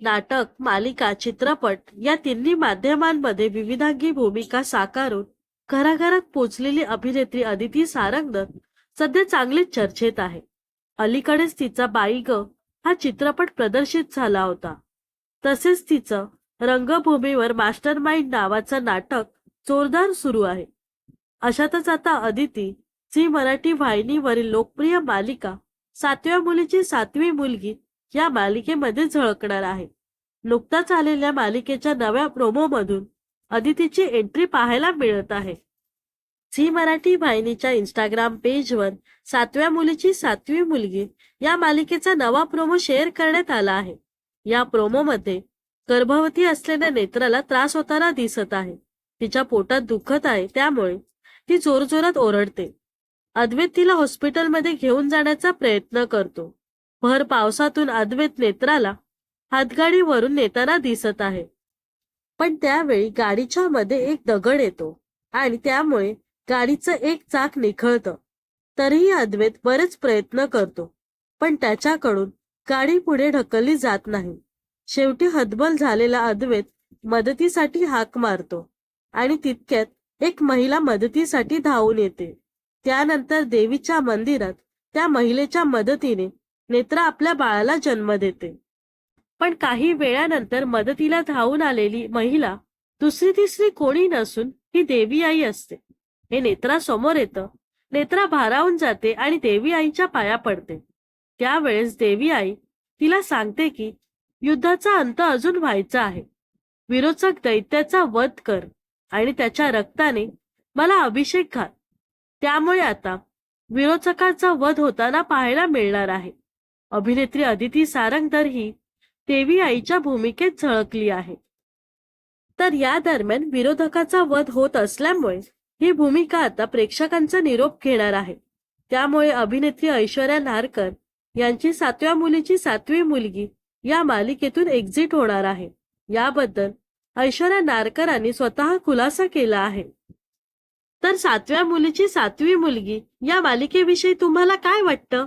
नाटक मालिका चित्रपट या तिन्ही माध्यमांमध्ये विविधांगी भूमिका साकारून घराघरात पोचलेली अभिनेत्री अदिती सारंगनं सध्या चांगलीच चर्चेत आहे. अलीकडेच तिचा बाई ग हा चित्रपट प्रदर्शित झाला होता. तसेच तिचं रंगभूमीवर मास्टर माइंड नावाचं नाटक जोरदार सुरू आहे. अशातच आता अदिती झी मराठी वाहिनीवरील लोकप्रिय मालिका सातव्या मुलीची सातवी मुलगी या मालिकेमध्ये झळकणार आहे. नुकताच आलेल्या मालिकेच्या नव्या प्रोमोमधून अदितीची एंट्री पाहायला मिळत आहे. झी मराठी वाहिनीच्या इंस्टाग्राम पेजवर सातव्या मुलीची सातवी मुलगी या मालिकेचा नवा प्रोमो शेअर करण्यात आला आहे. या प्रोमोमध्ये गर्भवती असलेल्या नेत्राला त्रास होताना दिसत आहे. तिच्या पोटात दुखत आहे त्यामुळे ती जोरजोरात ओरडते. अद्वैत तिला हॉस्पिटलमध्ये घेऊन जाण्याचा प्रयत्न करतो. भर पावसातून अद्वैत नेत्राला हातगाडीवरून नेताना दिसत आहे. पण त्यावेळी गाडीच्या मध्ये एक दगड येतो आणि त्यामुळे गाडीचं एक चाक निखळतं. तरीही अद्वैत बरेच प्रयत्न करतो पण त्याच्याकडून गाडी पुढे ढकलली जात नाही. शेवटी हतबल झालेला अद्वैत मदतीसाठी हाक मारतो आणि तितक्यात एक महिला मदतीसाठी धावून येते. त्यानंतर देवीच्या मंदिरात त्या महिलेच्या मदतीने नेत्रा आपल्या बाळाला जन्म देते. पण काही वेळानंतर मदतीला धावून आलेली महिला दुसरी तिसरी कोणी नसून ही देवी आई असते. हे नेत्रा समोर येतं. नेत्रा भारावून जाते आणि देवी आईच्या पाया पडते. त्यावेळेस देवी आई तिला सांगते की युद्धाचा अंत अजून व्हायचा आहे. विरोचक दैत्याचा वध कर आणि त्याच्या रक्ताने मला अभिषेक घाल. त्यामुळे आता विरोचकाचा वध होताना पाहायला मिळणार आहे. अभिनेत्री अदिती सारंगधर ही देवी आईच्या भूमिकेत झळकली आहे. तर या दरम्यान विरोधकाचा वध होत असल्यामुळे ही भूमिका आता प्रेक्षकांचा निरोप घेणार आहे. त्यामुळे अभिनेत्री ऐश्वर्या नारकर यांची सातव्या मुलीची सातवी मुलगी या मालिकेतून एक्झिट होणार आहे. याबद्दल ऐश्वर्या नारकरांनी स्वतः खुलासा केला आहे. तर सातव्या मुलीची सातवी मुलगी या मालिकेविषयी तुम्हाला काय वाटतं?